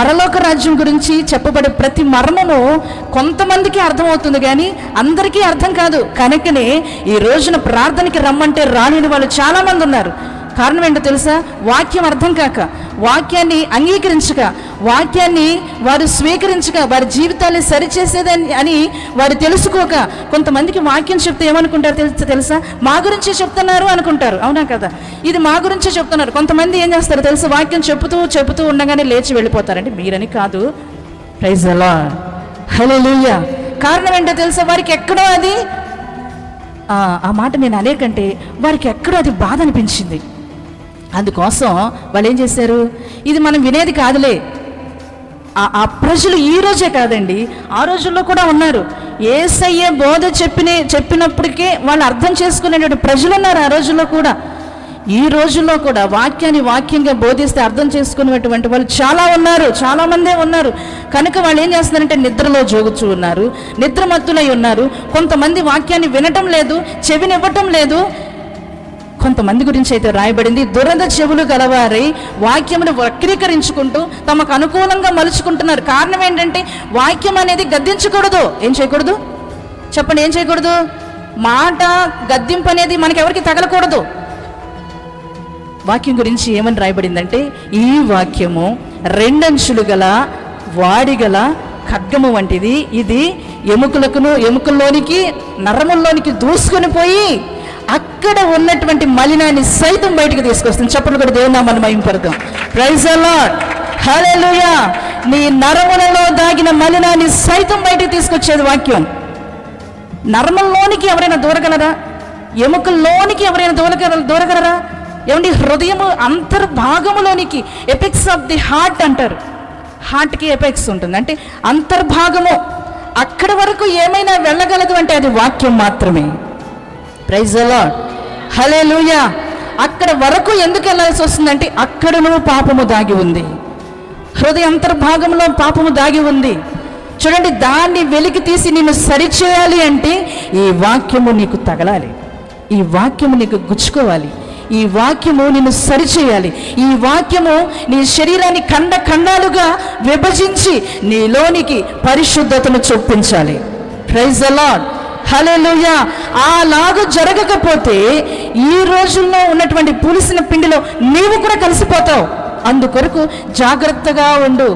పరలోక రాజ్యం గురించి చెప్పబడే ప్రతి మర్మము కొంతమందికి అర్థమవుతుంది కానీ అందరికీ అర్థం కాదు. కనుకనే ఈ రోజున ప్రార్థనకి రమ్మంటే రాలేని వాళ్ళు చాలామంది ఉన్నారు. కారణం ఏంటో తెలుసా? వాక్యం అర్థం కాక వాక్యాన్ని అంగీకరించక వాక్యాన్ని వారు స్వీకరించక వారి జీవితాన్ని సరిచేసేదని అని వారు తెలుసుకోక కొంతమందికి వాక్యం చెప్తే ఏమనుకుంటారు తెలుసా తెలుసా? మా గురించే చెప్తున్నారు అనుకుంటారు. అవునా కదా? ఇది మా గురించే చెప్తున్నారు. కొంతమంది ఏం చేస్తారు తెలుసా? వాక్యం చెబుతూ చెబుతూ ఉండగానే లేచి వెళ్ళిపోతారండి. మీరని కాదు. ప్రైజ్ అలా హలో కారణం ఏంటో తెలుసా? వారికి ఎక్కడో అది ఆ ఆ మాట నేను అనేకంటే వారికి ఎక్కడో అది బాధ అనిపించింది. అందుకోసం వాళ్ళు ఏం చేశారు? ఇది మనం వినేది కాదులే. ఆ- ప్రజలు ఈ రోజే కాదండి ఆ రోజుల్లో కూడా ఉన్నారు. ఏసయ్య బోధ చెప్పిన చెప్పినప్పటికే వాళ్ళు అర్థం చేసుకునేటువంటి ప్రజలు ఉన్నారు ఆ రోజుల్లో కూడా. ఈ రోజుల్లో కూడా వాక్యాన్ని వాక్యంగా బోధిస్తే అర్థం చేసుకునేటువంటి వాళ్ళు చాలా ఉన్నారు చాలామందే ఉన్నారు. కనుక వాళ్ళు ఏం చేస్తున్నారంటే నిద్రలో జోగుచూ ఉన్నారు నిద్రమత్తులై ఉన్నారు. కొంతమంది వాక్యాన్ని వినటం లేదు చెవినివ్వటం లేదు కొంతమంది గురించి అయితే రాయబడింది. దురద చెవులు గలవారై వాక్యమును వక్రీకరించుకుంటూ తమకు అనుకూలంగా మలుచుకుంటున్నారు. కారణం ఏంటంటే వాక్యం అనేది గద్దించకూడదు. ఏం చేయకూడదు? చెప్పండి ఏం చేయకూడదు? మాట గద్దింపు అనేది మనకెవరికి తగలకూడదు. వాక్యం గురించి ఏమని రాయబడిందంటే ఈ వాక్యము రెండంచులు గల వాడిగల ఖడ్గము వంటిది. ఇది ఎముకలకును ఎముకల్లోనికి నరముల్లోనికి దూసుకొని పోయి అక్కడ ఉన్నటువంటి మలినాన్ని సైతం బయటికి తీసుకొస్తుంది. చెప్పలు కూడా దేవుని మనం మహింపడతాం ప్రైజ్ అలాడ్ హల్లెలూయా నీ నరములలో దాగిన మలినాన్ని సైతం బయటికి తీసుకొచ్చేది వాక్యం. నర్మంలోనికి ఎవరైనా దూరగలరా? ఎముకల్లోనికి ఎవరైనా దూరగల దూరగలరా? ఏమండి హృదయము అంతర్భాగములోనికి ఎపిక్స్ ఆఫ్ ది హార్ట్ అంటారు. హార్ట్కి ఎపెక్స్ ఉంటుంది. అంటే అంతర్భాగము. అక్కడ వరకు ఏమైనా వెళ్ళగలదు అంటే అది వాక్యం మాత్రమే. ప్రైజ్ అలాడ్ హలే అక్కడ వరకు ఎందుకు వెళ్ళాల్సి వస్తుందంటే అక్కడనూ పాపము దాగి ఉంది. హృదయ అంతర్భాగంలో పాపము దాగి ఉంది. చూడండి దాన్ని వెలికి తీసి నిన్ను సరిచేయాలి అంటే ఈ వాక్యము నీకు తగలాలి. ఈ వాక్యము నీకు గుచ్చుకోవాలి. ఈ వాక్యము నిన్ను సరిచేయాలి. ఈ వాక్యము నీ శరీరాన్ని ఖండ ఖండాలుగా విభజించి నీలోనికి పరిశుద్ధతను చొప్పించాలి. ప్రైజ్ అలాడ్ హలేలుయా అలాగ జరగకపోతే ఈ రోజుల్లో ఉన్నటువంటి పులిసిన పిండిలో నీవు కూడా కలిసిపోతావు. అందుకొరకు జాగ్రత్తగా ఉండు.